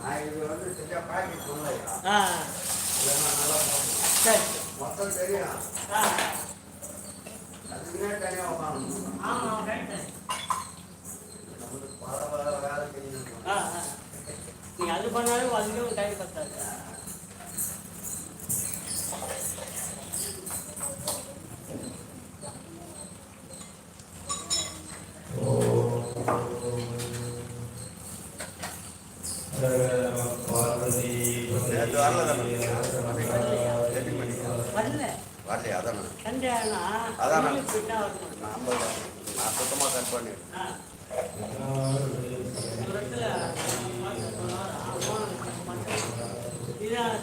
நான் இது வந்து சரியாக பாக்கெட் பண்ணலையா இல்லைன்னா நல்லா சரி மொத்தம் தெரியும் அதுக்குன்னே தனியாக உட்காந்து ஆமாம் ரைட்டு பல பல வேலை தெரியும் நீ அது பண்ணாலும் அதுக்கும் டைம் பத்தாது வரலையா அதானே சண்டேனா அதான் நான். நான் சுத்தமாக கட் பண்ணி யார்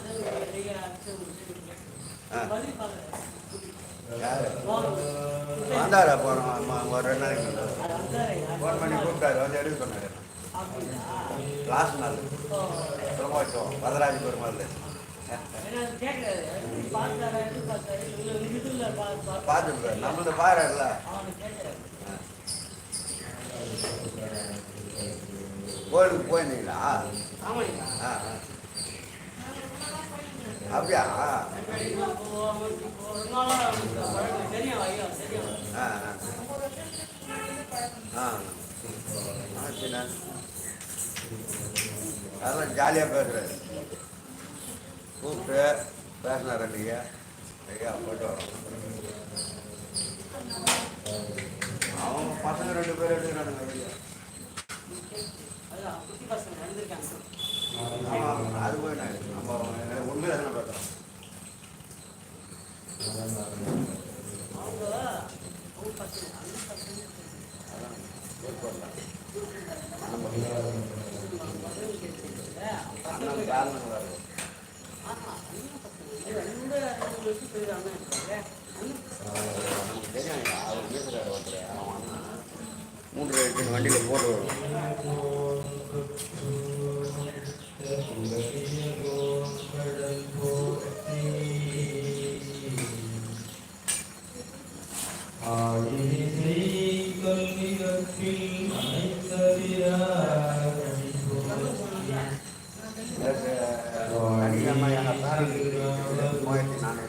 வந்தாரா போனோம் ஒரு ரெண்டு நாளைக்கு ஃபோன் பண்ணி கூப்பிட்டாரு வந்து எடுக்க சொன்னாரு லாஸ்ட் நாள். ஓ பிரமோஷம் வரராஜ் பெருமாள் ஏன்னா பார்த்து நம்மளது பாருல கோயிலுக்கு போயிருந்தீங்களா? ஆ ஆ. அப்படியா? ஆ ஆ. ஆ ஆ. அதெல்லாம் ஜாலியாக பேசுகிறாரு கூப்பிட்டு பேசினார் ஐயா ஐயா போயிட்டு வரோம். அவங்க பசங்க ரெண்டு பேர் எடுக்கிறானுங்க ஐயா. அது போய் நான் நம்ம உண்மையை தானே பார்த்தோம் அதான் ஏற்படலாம் மூன்று வண்டியில் போட்டு வரும்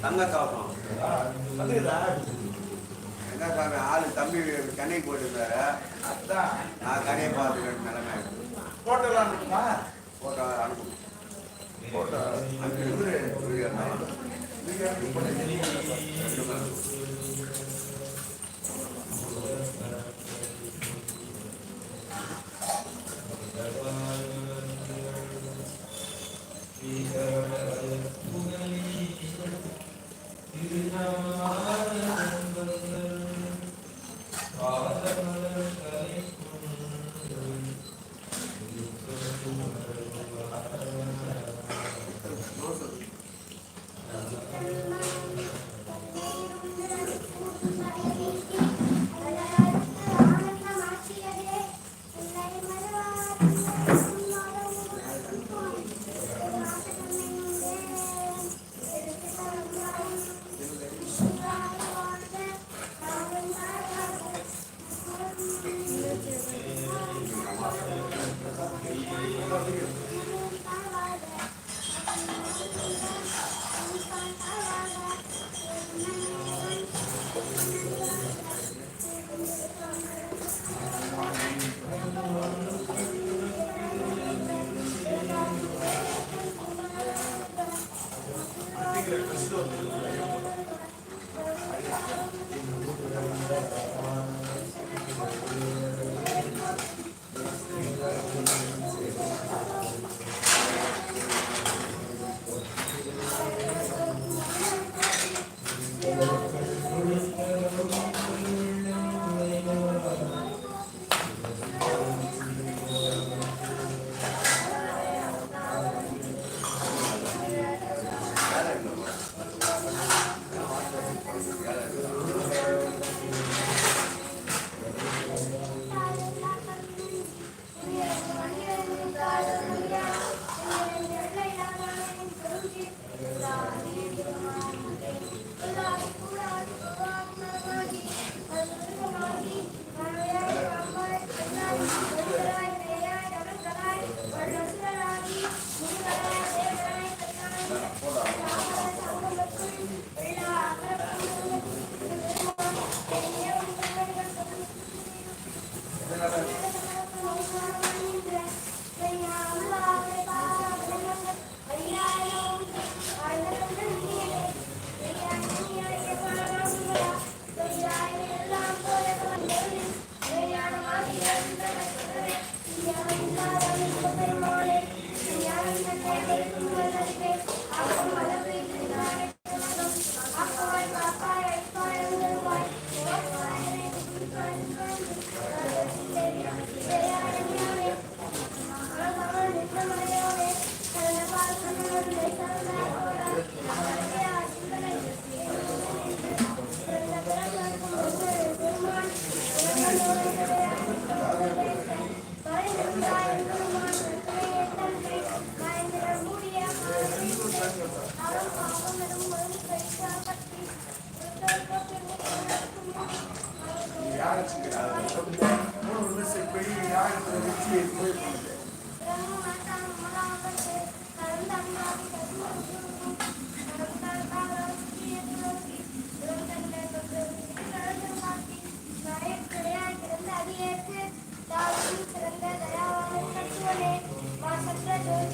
தங்க கவசம் என்ன சாமி ஆளு தம்பி சென்னை போயிருந்தாரு நான் கடையை பார்த்துக்கிட்டு நிலைமை போட்டோலாம் அனுப்புமா போட்டோ அனுப்பு போட்டோ. அனுப்பி வேலை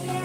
care.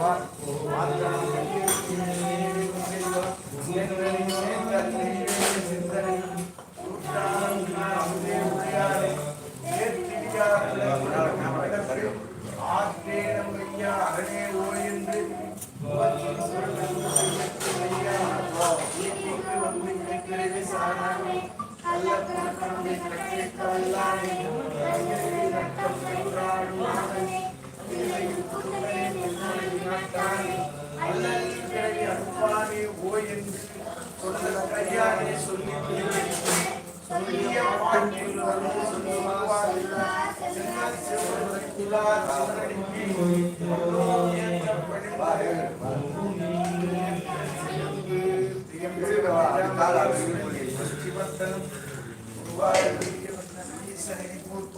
আমার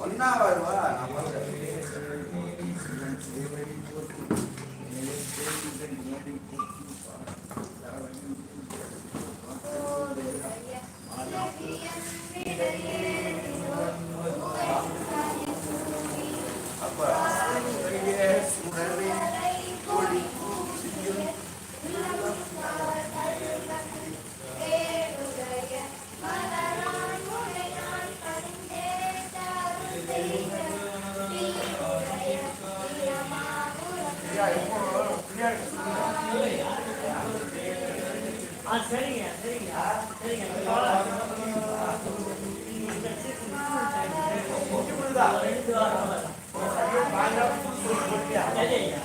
ஒன்னா சரிங்க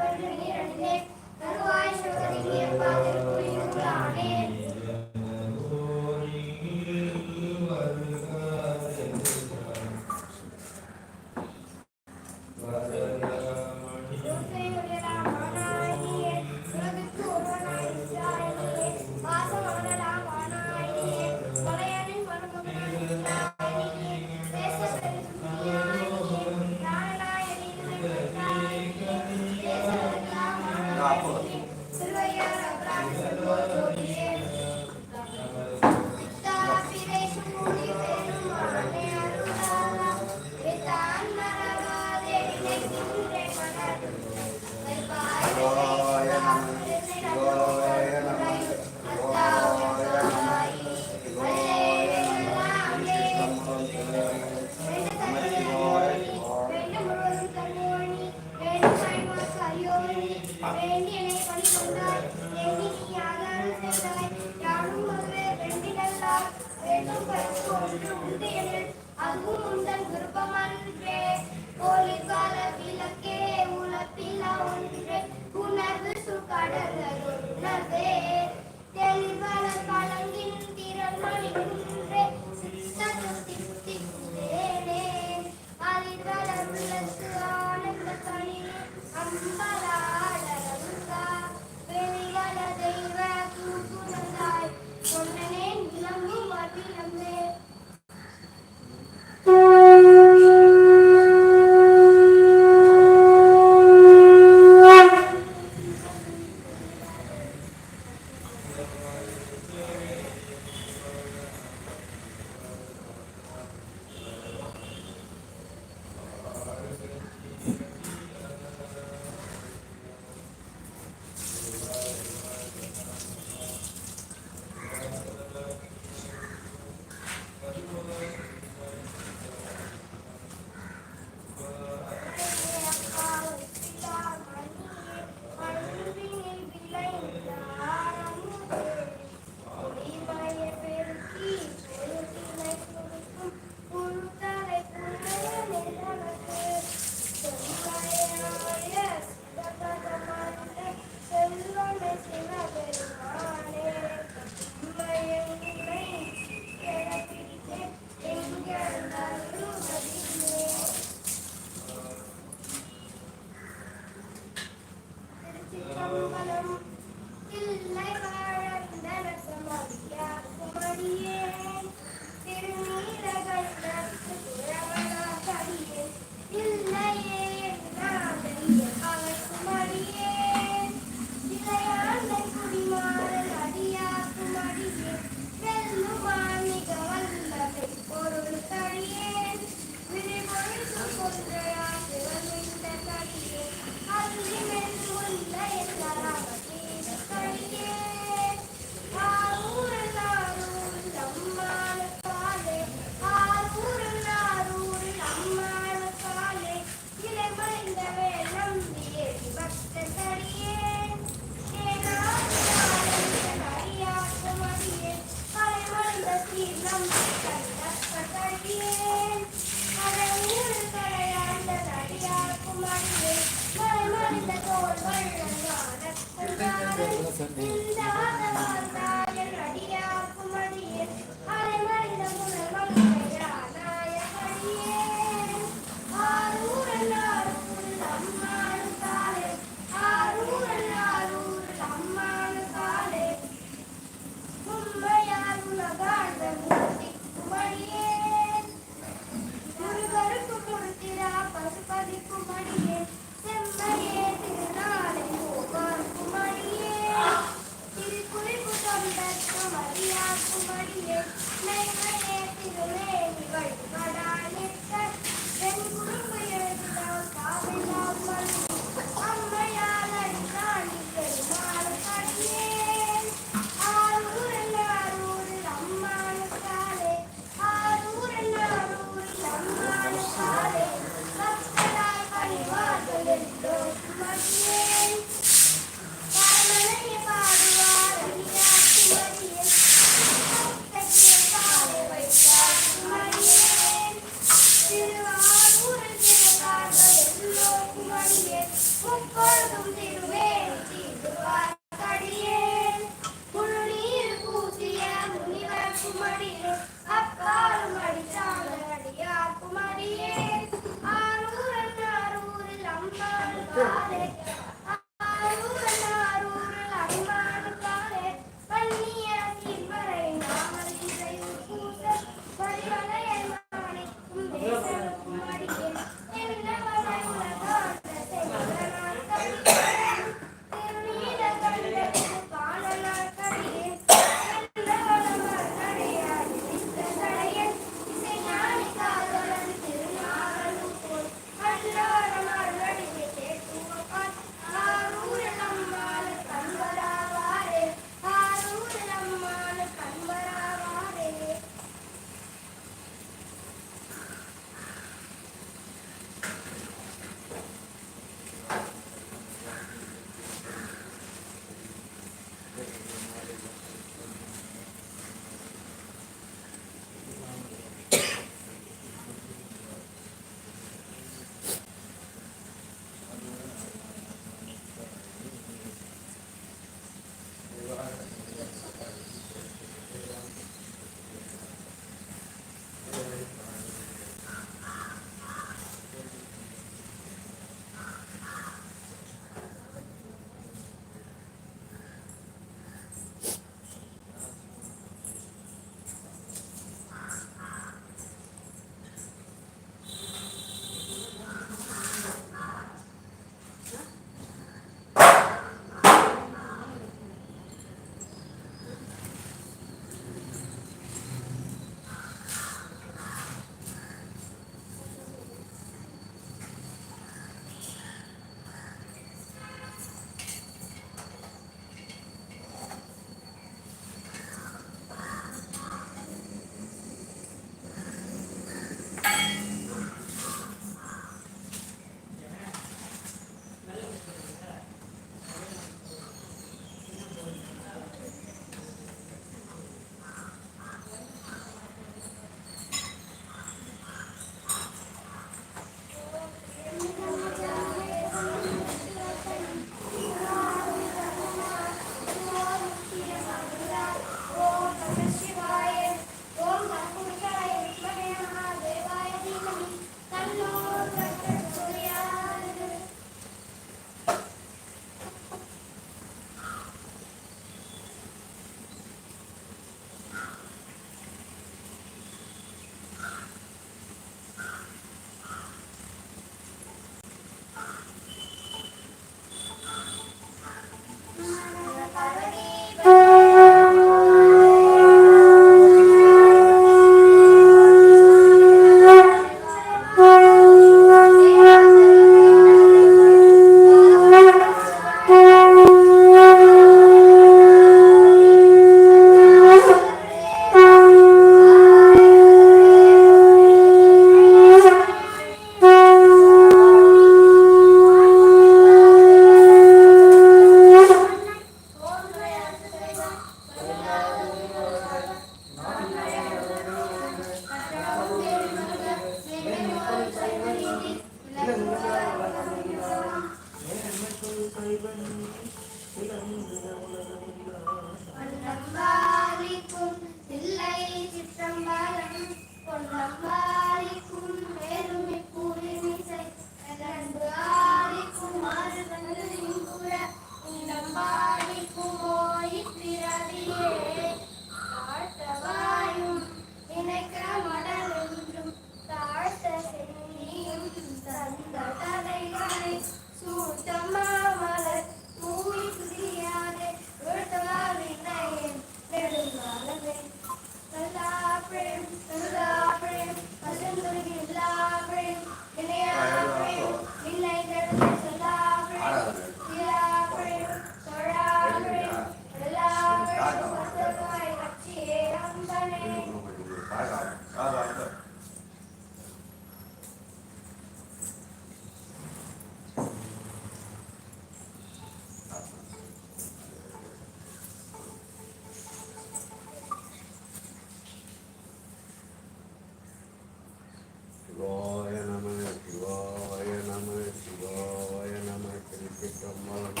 அம்மலம்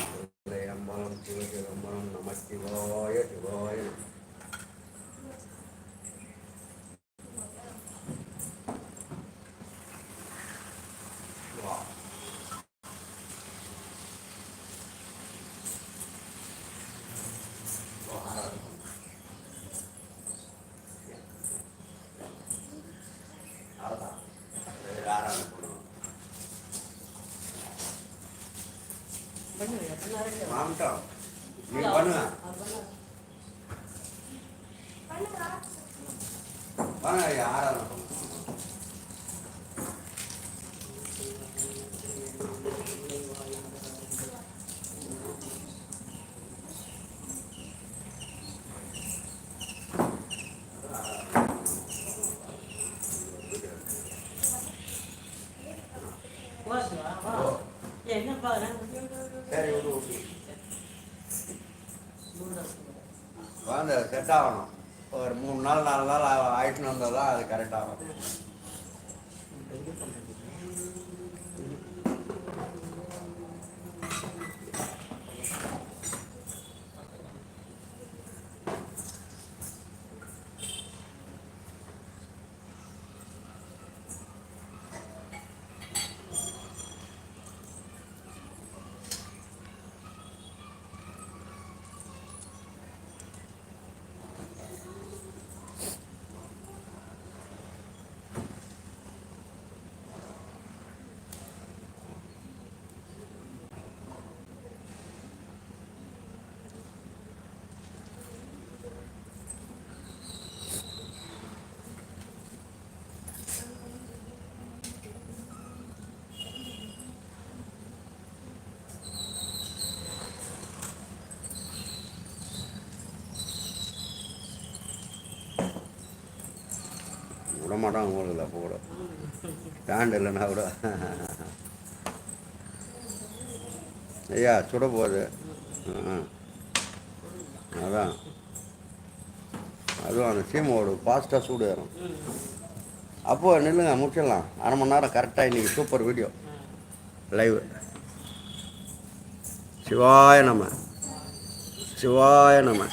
அம்மலம் சிவ சிவ அம்மலம் நம சிவாய சிவாய செட் ஆகணும் ஒரு மூணு நாள் நாலு நாள் ஆயிட்டுன்னு வந்தால் தான் அது கரெக்டாகும். மாட்டான் உங்களுக்கு அப்போ கூட பேண்ட் இல்லைன்னா கூட. ஐயா சுட போகுது. அதான். அதுவும் அந்த சீமோடு ஃபாஸ்ட்டாக சூடு ஏறும். அப்போது நில்லுங்க முடிச்சிடலாம். அரை மணி நேரம் கரெக்டாக இன்றைக்கி சூப்பர் வீடியோ லைவ் சிவாய நம. சிவாய நம.